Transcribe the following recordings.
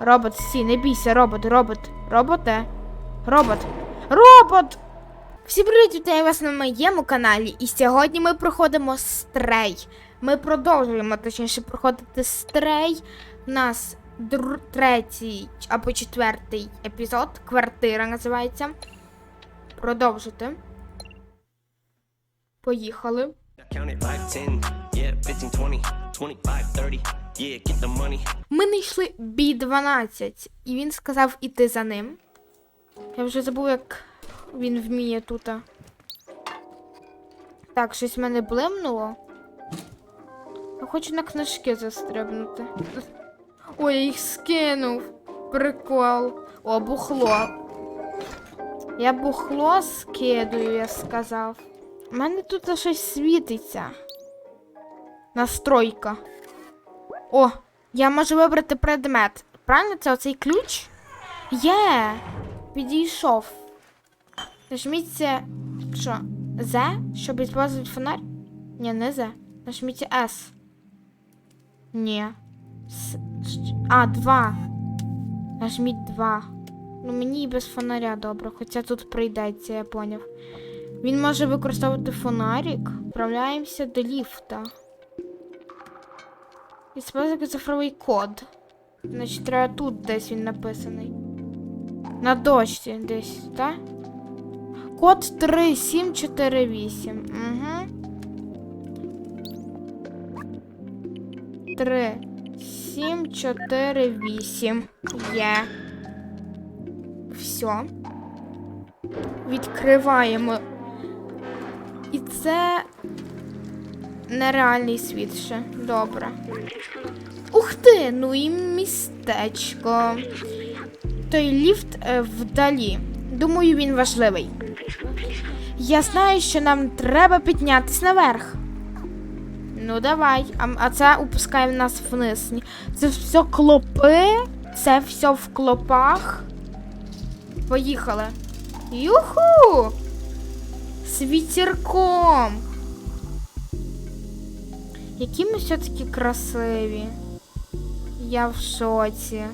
Робот, стій, не бійся, робот, робот, роботе. Робот. Робот! Всім привіт, вітаю вас на моєму каналі. І сьогодні ми проходимо стрей. Ми продовжуємо, точніше, проходити стрей. У нас дру- третій або четвертий епізод. Квартира називається. Продовжити. Поїхали. I counted 5, 10, yeah, 15, 20, 25, 30, yeah, get the money. Ми знайшли B12, і він сказав іти за ним. Я вже забув, як він вміє тут. Так, щось в мене блимнуло. Я хочу на книжки застрибнути. Ой, я їх скинув. Прикол. О, бухло. Я бухло скидую, я сказав. У мене тут щось світиться. Настройка. О, я можу вибрати предмет. Правильно, це оцей ключ? Є! Підійшов. Нажміться. Що? З, щоб використовувати фонарь? Ні, не З. Нажміть С. Ні. С... А, 2. Нажміть 2. Ну мені і без фонаря добре, хоча тут прийдеться, я поняв. Він може використовувати фонарик. Вправляємося до ліфта. Іспользуйте цифровий код. Значить, треба тут десь він написаний. На дошці десь, так? Код 3748. Угу. 3, 7, 4, 8. Є. Все. Відкриваємо. І це нереальний світ ще. Добре. Ух ти! Ну і містечко. Той ліфт е, вдалі. Думаю, він важливий. Я знаю, що нам треба піднятись наверх. Ну, давай. А, а це опускає нас вниз. Це все клопи. Це все в клопах. Поїхали. Юху! З вітерком. Які ми все-таки красиві. Я в шоці.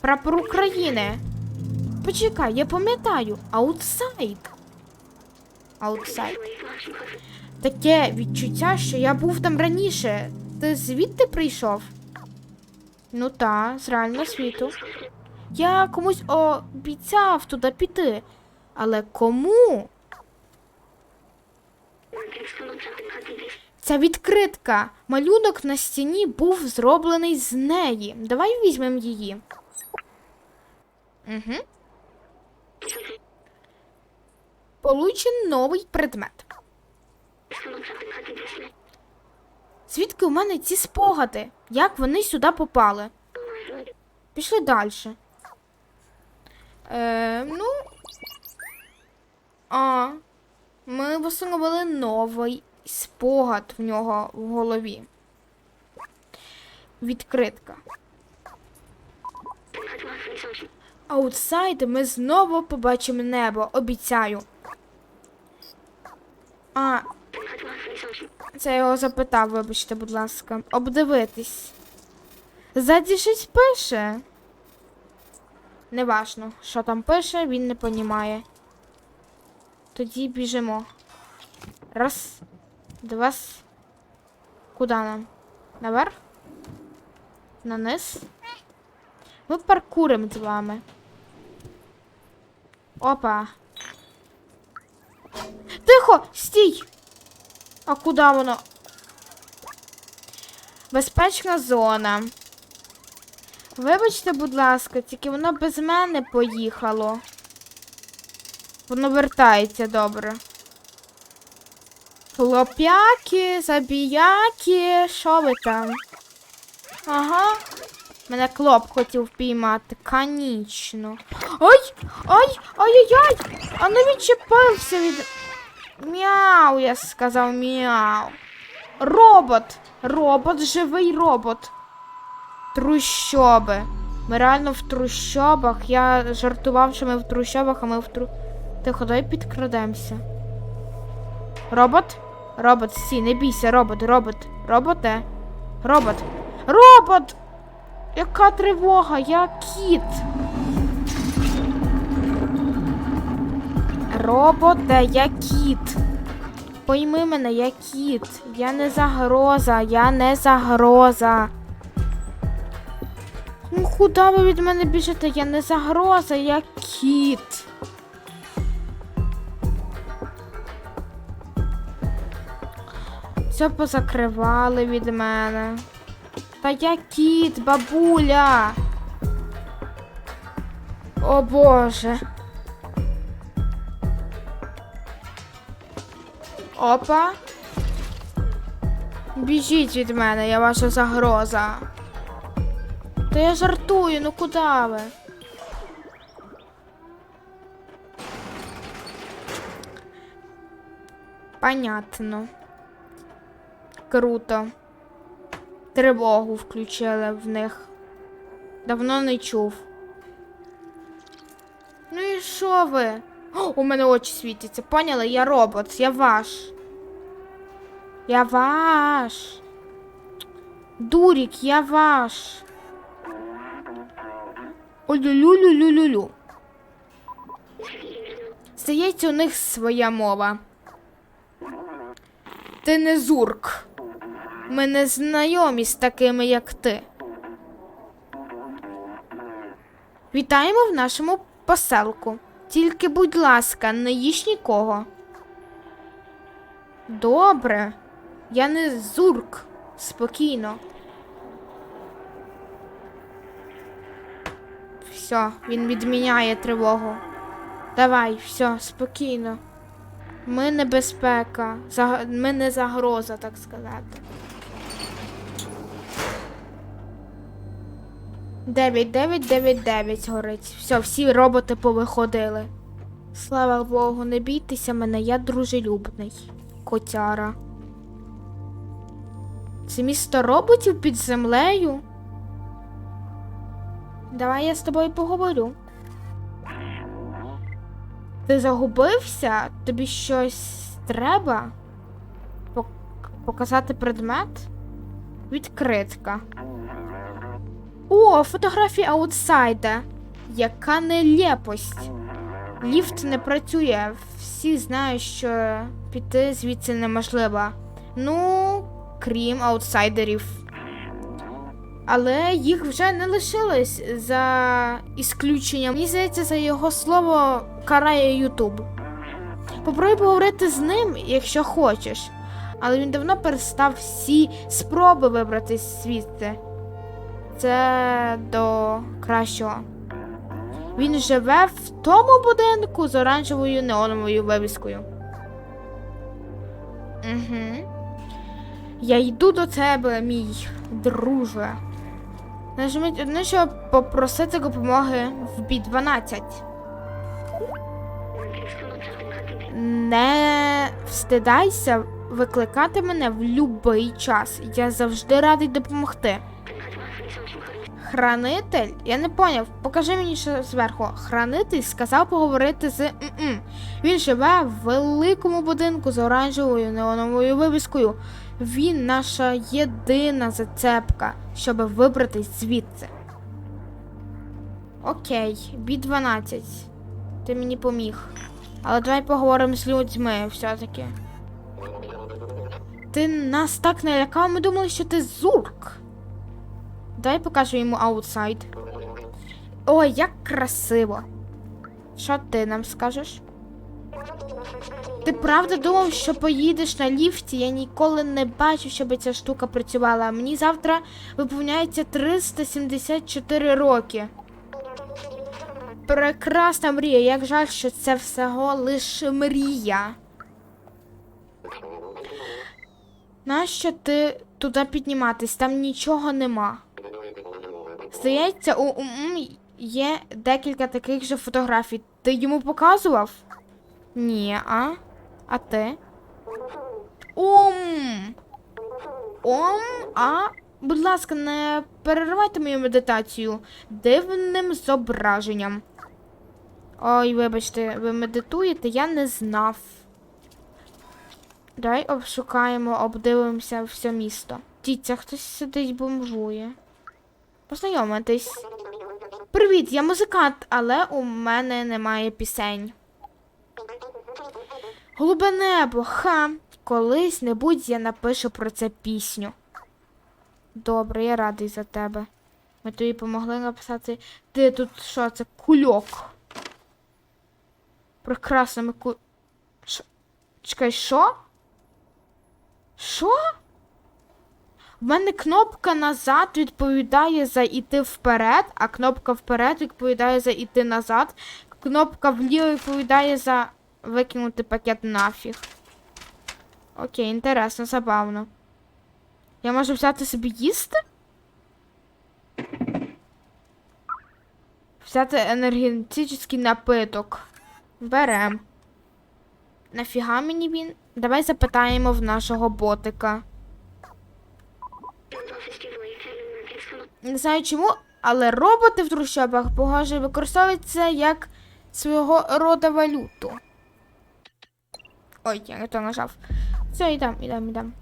Прапор України. Почекай, я пам'ятаю. Аутсайд. Аутсайд. Таке відчуття, що я був там раніше. Ти звідти прийшов? Ну та, з реального світу. Я комусь обіцяв туди піти. Але кому? Ця відкритка. Малюнок на стіні був зроблений з неї. Давай візьмемо її. Угу. Получен новий предмет. Звідки у мене ці спогади? Як вони сюди попали? Пішли далі. Е, ну. А. Ми встановили новий спогад в нього в голові. Відкритка. Аутсайд ми знову побачимо небо, обіцяю. А. Це його запитав, вибачте, будь ласка. Обдивитись. Ззаді щось пише. Неважно, що там пише, він не понімає. Тоді біжимо. Раз, два. Куди нам? Наверх? На низ? Ми паркуримо з вами. Опа. Тихо! Стій! А куди воно? Безпечна зона. Вибачте, будь ласка, тільки воно без мене поїхало. Воно вертається добре. Хлоп'яки, забіяки, що ви там? Ага. Мене клоп хотів впіймати, канічно. Ой! Ой! Ай-яй-яй! А не відчепився від. Мяу, я сказав мяу. Робот! Робот, живий робот. Трущоби. Ми реально в трущобах. Я жартував, що ми в трущобах, а ми в тру. Тихо, давай підкрадемося. Робот? Робот, стій, не бійся, робот, робот. Роботе. Робот. Робот! Яка тривога? Я кіт. Роботе, я кіт. Пойми мене, я кіт. Я не загроза, я не загроза. Ну, куди ви від мене біжите? Я не загроза, я кіт. Все позакривали від мене. Та я кіт, бабуля. О Боже. Опа. Біжіть від мене, я ваша загроза. Та я жартую, ну куди ви? Понятно. Круто. Тривогу включили в них. Давно не чув. Ну і що ви? О, у мене очі світяться. Поняли? Я робот, я ваш. Я ваш. Дурік, я ваш. Олю-лю-лю-лю-лю-лю. Здається, у них своя мова. Ти не зурк. Ми не знайомі з такими, як ти. Вітаємо в нашому поселку. Тільки, будь ласка, не їж нікого. Добре. Я не зурк. Спокійно. Все, він відміняє тривогу. Давай, все, спокійно. Ми небезпека. Ми не загроза, так сказати. Дев'ять, дев'ять, дев'ять, дев'ять горить. Все, всі роботи повиходили. Слава Богу, не бійтеся мене, я дружелюбний. Котяра. Це місто роботів під землею. Давай я з тобою поговорю. Ти загубився? Тобі щось треба? Пок- показати предмет? Відкритка. О, фотографія аутсайда. Яка нелепость. Ліфт не працює. Всі знають, що піти звідси неможливо. Ну, крім аутсайдерів. Але їх вже не лишилось за ісключенням. Мені здається, за його слово карає Ютуб. Попробуй поговорити з ним, якщо хочеш. Але він давно перестав всі спроби вибратись звідти. Це до кращого. Він живе в тому будинку з оранжевою неоновою вивіскою. Угу. Я йду до тебе, мій друже. Нажміть одне, щоб попросити допомоги в бі 12. Не встидайся викликати мене в будь-який час. Я завжди радий допомогти. Хранитель? Я не поняв. Покажи мені що зверху. Хранитель сказав поговорити з м-м. Він живе в великому будинку з оранжевою неоновою вивіскою. Він наша єдина зацепка, щоб вибратись звідси. Окей, бі 12. Ти мені поміг. Але давай поговоримо з людьми все-таки. Ти нас так налякав, ми думали, що ти зурк. Дай покажу йому аутсайд. Ой, як красиво. Що ти нам скажеш? Ти правда думав, що поїдеш на ліфті? Я ніколи не бачив, щоб ця штука працювала. Мені завтра виповняється 374 роки. Прекрасна мрія. Як жаль, що це всього лише мрія. Нащо ти туди підніматись? Там нічого нема. Здається, у УМ є декілька таких же фотографій. Ти йому показував? Ні, а? А ти? Ом. Ом, а? Будь ласка, не переривайте мою медитацію дивним зображенням. Ой, вибачте, ви медитуєте, я не знав. Давай обшукаємо, обдивимося все місто. Діться, хтось сидить бомжує. Познайомитись. Привіт, я музикант, але у мене немає пісень. Голубе небо, ха. Колись небудь я напишу про це пісню. Добре, я радий за тебе. Ми тобі помогли написати. Ти тут що, це кульок. Прекрасно, ми ку... Чекай, що? Що? В мене кнопка назад відповідає за іти вперед, а кнопка вперед відповідає за іти назад. Кнопка вліво відповідає за викинути пакет нафіг. Окей, інтересно, забавно. Я можу взяти собі їсти? Взяти енергетичний напиток. Берем. Нафіга мені він? Давай запитаємо в нашого ботика. Не знаю чому, але роботи в трущобах, похоже, використовуються як свого роду валюту. Ой, я не то нажав. Все, йдем, йдем, йдем.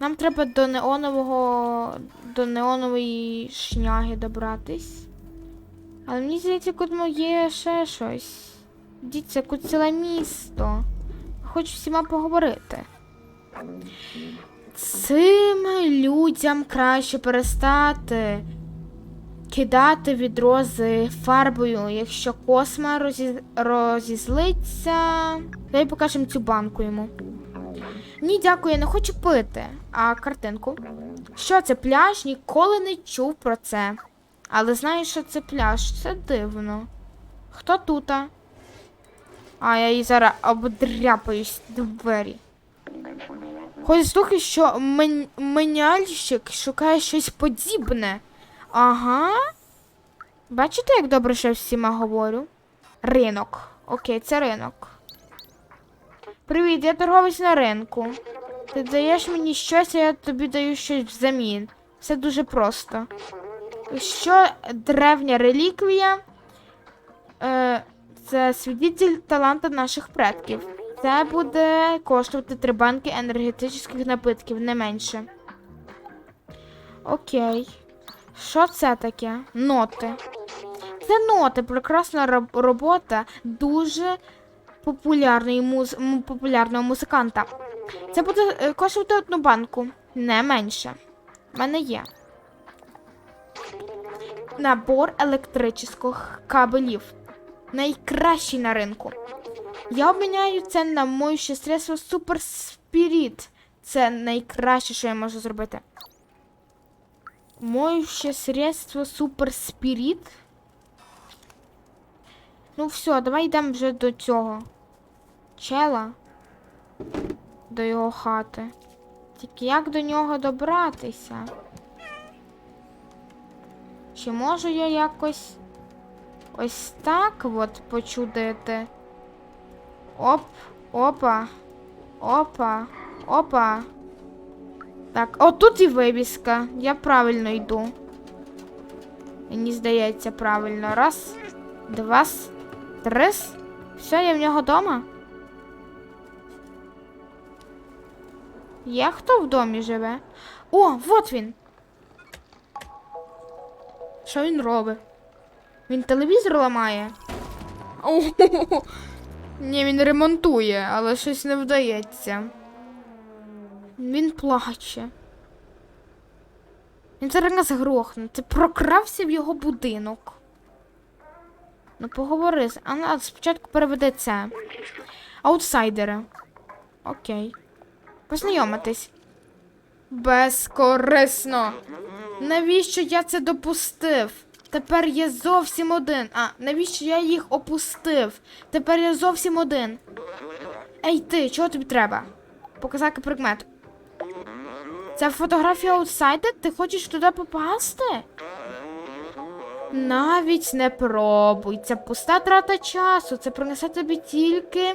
Нам треба до неонового. до неонової шняги добратись. Але мені здається, кудмо є ще щось. Діться, тут ціле місто. Хочу всіма поговорити. Цим людям краще перестати кидати відро з фарбою. Якщо косма розі... розізлиться, давай покажемо цю банку йому. Ні, дякую, я не хочу пити. А картинку. Що це пляж? Ніколи не чув про це. Але знаю, що це пляж. Це дивно. Хто тут? А, я їй зараз обдряпаюсь двері. Ходять слухи, що мен... меняльщик шукає щось подібне. Ага. Бачите, як добре, що я всіма говорю? Ринок. Окей, це ринок. Привіт, я торговець на ринку. Ти даєш мені щось, а я тобі даю щось взамін. Все дуже просто. Що древня реліквія? Е, це свідетель таланту наших предків. Це буде коштувати три банки енергетичних напитків, не менше. Окей. Що це таке? Ноти. Це ноти, прекрасна робота дуже муз... популярного музиканта. Це буде е, коштувати одну банку, не менше. У мене є. Набор електричних кабелів. Найкращий на ринку. Я обміняю це на моюче средство Super Spirit. Це найкраще, що я можу зробити. Моюче средство Super Spirit. Ну все, давай йдемо вже до цього. Чела. До його хати. Тільки як до нього добратися? Чи можу я якось ось так от почудити? Оп, опа, опа, опа. Так, отут і вивіска. Я правильно йду. Мені здається, правильно. Раз, два, три. Все, я в нього вдома. Є хто в домі живе? О, вот він. Що він робить? Він телевізор ламає. О, ні, він ремонтує, але щось не вдається. Він плаче. Він зараз грохне. Ти прокрався в його будинок. Ну, поговори. А ну, спочатку переведи це. Аутсайдери. Окей. Познайомитись. Безкорисно. Навіщо я це допустив? Тепер я зовсім один. А, навіщо я їх опустив? Тепер я зовсім один. Ей ти, чого тобі треба? Показати предмет. Це фотографія аутсайдер? Ти хочеш туди попасти? Навіть не пробуй. Це пуста трата часу. Це принесе тобі тільки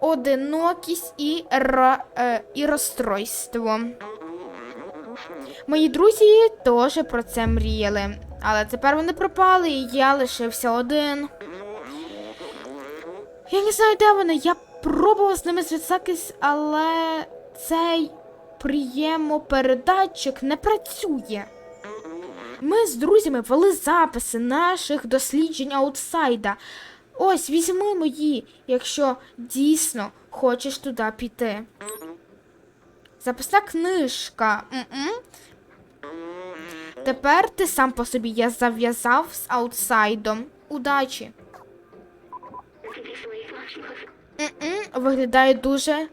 одинокість і, ра, е, і розстройство. Мої друзі теж про це мріяли. Але тепер вони пропали, і я лишився один. Я не знаю, де вони. Я пробував з ними зв'язатись, але цей прийомопередатчик не працює. Ми з друзями вели записи наших досліджень аутсайда. Ось візьми мої, якщо дійсно хочеш туди піти. Записна книжка. М-м. Тепер ти сам по собі я зав'язав з аутсайдом. Удачі. М-м. Виглядає дуже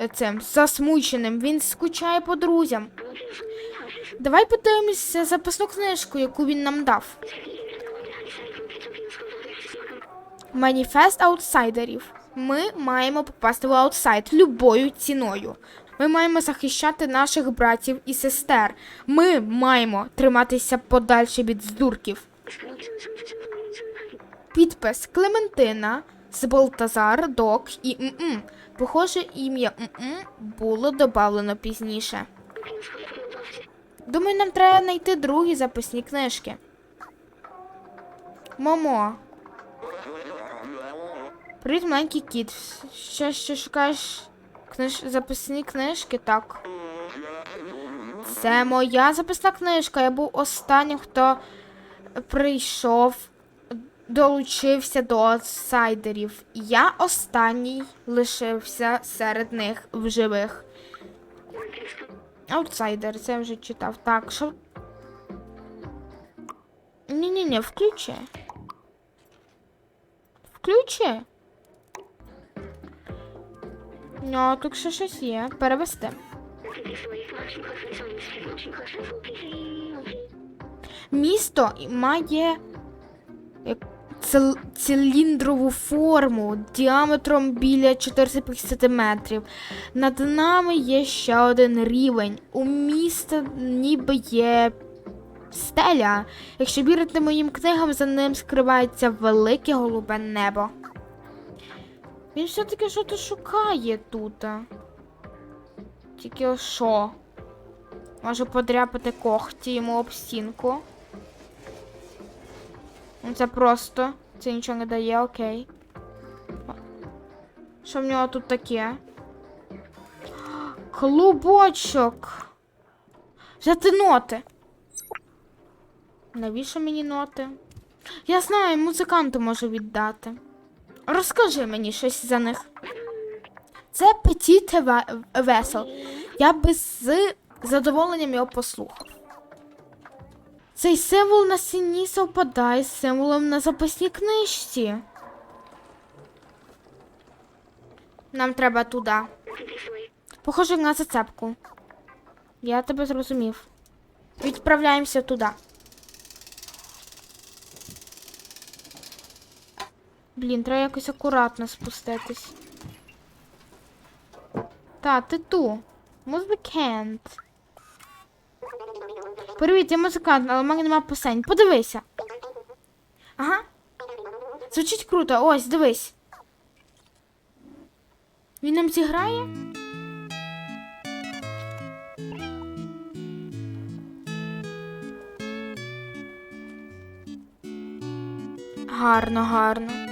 е, цим засмученим. Він скучає по друзям. Давай подивимося записну книжку, яку він нам дав. Маніфест аутсайдерів. Ми маємо попасти в аутсайд любою ціною. Ми маємо захищати наших братів і сестер. Ми маємо триматися подальше від здурків. Підпис Клементина з Балтазар, Док і ММ. Похоже, ім'я ММ було додавлено пізніше. Думаю, нам треба знайти другі записні книжки. Момо. Привіт, маленький кіт. Ще що шукаєш книж... записні книжки? Так. Це моя записна книжка. Я був останнім, хто прийшов, долучився до аутсайдерів. Я останній лишився серед них в живих. Аутсайдер, це я вже читав. Так, що. Ні-ні-ні, включи. Включи. Ну, тут ще щось є. Перевести. Місто має циліндрову форму діаметром біля 450 метрів. Над нами є ще один рівень. У міста ніби є стеля. Якщо вірити моїм книгам, за ним скривається велике голубе небо. Він все-таки щось шукає тут. Тільки що? Може подряпати когті йому об стінку. Ну, Це просто. Це нічого не дає, окей. Що в нього тут таке? Клубочок. Взяти ноти. Навіщо мені ноти? Я знаю, музиканту можу віддати. Розкажи мені щось за них. Це Ve- Vessel. Я би з задоволенням його послухав. Цей символ на стіні совпадає з символом на записній книжці. Нам треба туди. Похоже на зацепку. Я тебе зрозумів. Відправляємося туди. Блін, треба якось акуратно спуститись. Та, ти ту. Музикант. Привіт, я музикант, але в мене нема пісень. Подивися. Ага. Звучить круто, ось, дивись. Він нам зіграє? Гарно, гарно.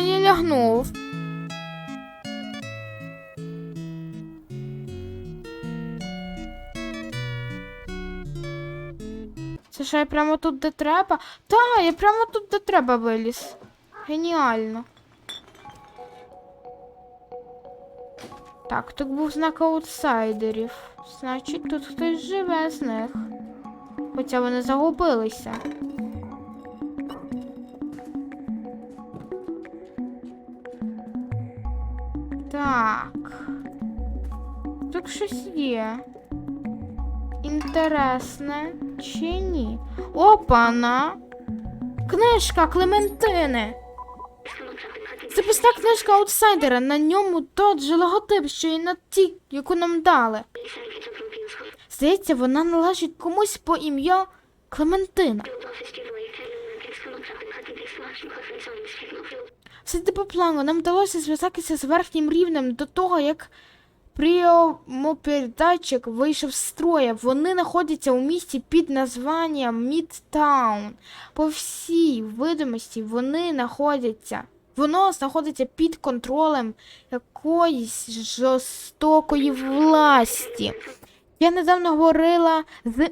Я лягнув. Це що я прямо тут де треба? Та, я прямо тут де треба виліз. Геніально. Так, тут був знак аутсайдерів. Значить, тут хтось живе з них. Хоча вони загубилися. Так. Тут щось є. Інтересне чи ні? Опана! Книжка Клементини! Записна книжка аутсайдера. На ньому тот же логотип, що і на ті, яку нам дали. Здається, вона належить комусь по ім'я Клементина. Все йде плану. Нам вдалося зв'язатися з верхнім рівнем до того, як прийомопередатчик вийшов з строя. Вони знаходяться у місті під названням Мідтаун. По всій видимості вони знаходяться Воно знаходиться під контролем якоїсь жорстокої власті. Я недавно говорила з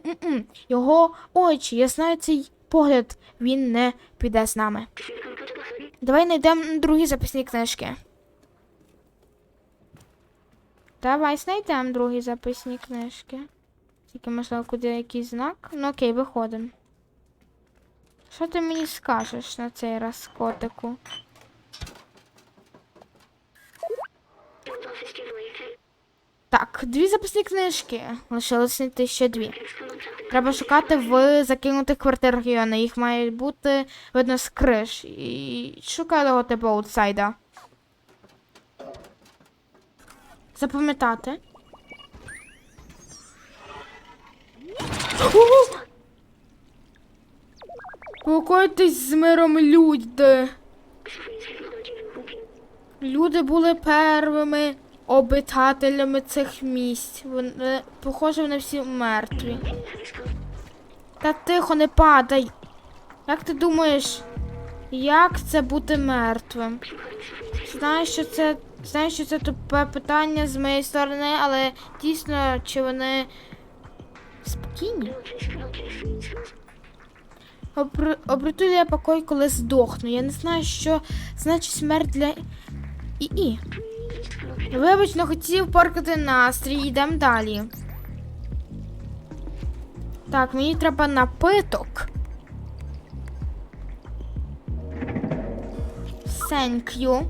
його очі. Я знаю цей погляд. Він не піде з нами. Давай знайдемо другі записні книжки. Давай знайдемо другі записні книжки. Тільки можливо, куди якийсь знак. Ну окей, виходимо. Що ти мені скажеш на цей раз, котику? Так, дві записні книжки. Лишилось знайти ще дві. Треба шукати в закинутих квартирах району. Їх має бути видно з криш. І шукай того типу аутсайда. Запам'ятати. Покойтесь з миром люди. Люди були первими обитателями цих місць. Вони, похоже, вони всі мертві. Та тихо, не падай. Як ти думаєш, як це бути мертвим? Знаю, що це. Знаю, що це тупе питання з моєї сторони, але дійсно, чи вони спокійні? Обр... Я покой, коли здохну. Я не знаю, що значить смерть для ІІ. Вибач, не хотів поркати настрій, йдемо далі. Так, мені треба напиток. Thank you.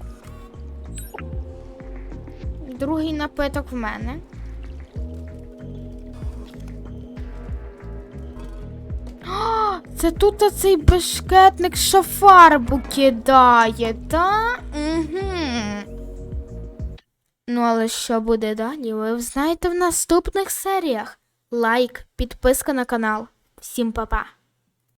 Другий напиток в мене. А, Це тут оцей бешкетник що фарбу кидає, та? Угу. Ну, але що буде далі, ви знаєте в наступних серіях. Лайк, підписка на канал. Всім па-па.